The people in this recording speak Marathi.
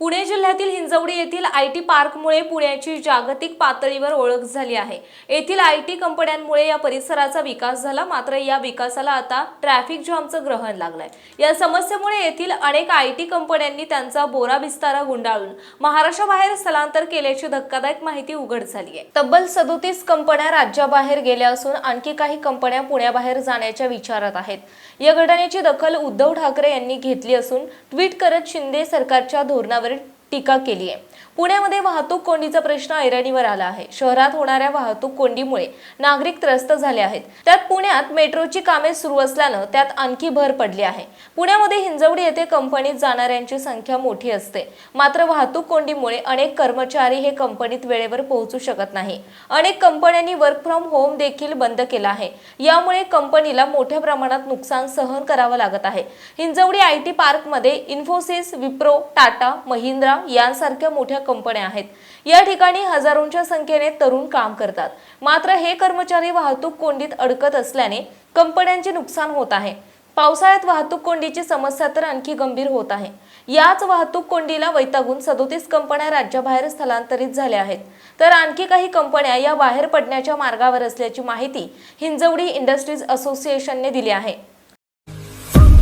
पुणे जिल्ह्यातील हिंजवडी येथील आय टी पार्कमुळे पुण्याची जागतिक पातळीवर ओळख झाली आहे. येथील आय टी कंपन्यांमुळे या परिसराचा विकास झाला मात्र या विकासाला आता ट्रॅफिक जॅमचं ग्रहण लागलंय. या समस्येमुळे येथील अनेक आय टी कंपन्यांनी त्यांचा बोरा विस्तारा गुंडाळून महाराष्ट्राबाहेर स्थलांतर केल्याची धक्कादायक माहिती उघड झाली आहे तब्बल सदोतीस कंपन्या राज्याबाहेर गेल्या असून आणखी काही कंपन्या पुण्याबाहेर जाण्याच्या विचारात आहेत. या घटनेची दखल उद्धव ठाकरे यांनी घेतली असून ट्विट करत शिंदे सरकारच्या धोरणावर Salvador टीका केली आहे पुण्यामध्ये वाहतूक कोंडीचा प्रश्न ऐरणीवर आला आहे. शहरात होणाऱ्या वाहतूक कोंडीमुळे नागरिक त्रस्त झाले आहेत. त्यात पुण्यात मेट्रोची कामे सुरू असल्यानं त्यात आणखी भर पडली आहे. पुण्यामध्ये हिंजवडी येथे कंपनीत जाणाऱ्यांची संख्या मोठी असते. मात्र वाहतूक कोंडीमुळे अनेक कर्मचारी हे कंपनीत वेळेवर पोहोचू शकत नाही. अनेक कंपन्यांनी वर्क फ्रॉम होम देखील बंद केला आहे. यामुळे कंपनीला मोठ्या प्रमाणात नुकसान सहन करावं लागत आहे. हिंजवडी आय टी पार्कमध्ये इन्फोसिस विप्रो टाटा महिंद्रा यांसारख्या मोठ्या कंपन्या आहेत. या ठिकाणी हजारोंच्या संख्येने तरुण काम करतात. मात्र हे कर्मचारी वाहतूक कोंडीत अडकत असल्याने कंपन्यांचे नुकसान होत आहे. पावसाळ्यात वाहतूक कोंडीची समस्या तर आणखी गंभीर होत आहे. याच वाहतूक कोंडीला वैतागून सदोतीस कंपन्या राज्याबाहेर स्थलांतरित झाल्या आहेत. तर आणखी काही कंपन्या या बाहेर पडण्याच्या मार्गावर असल्याची माहिती हिंजवडी इंडस्ट्रीज असोसिएशनने दिली आहे.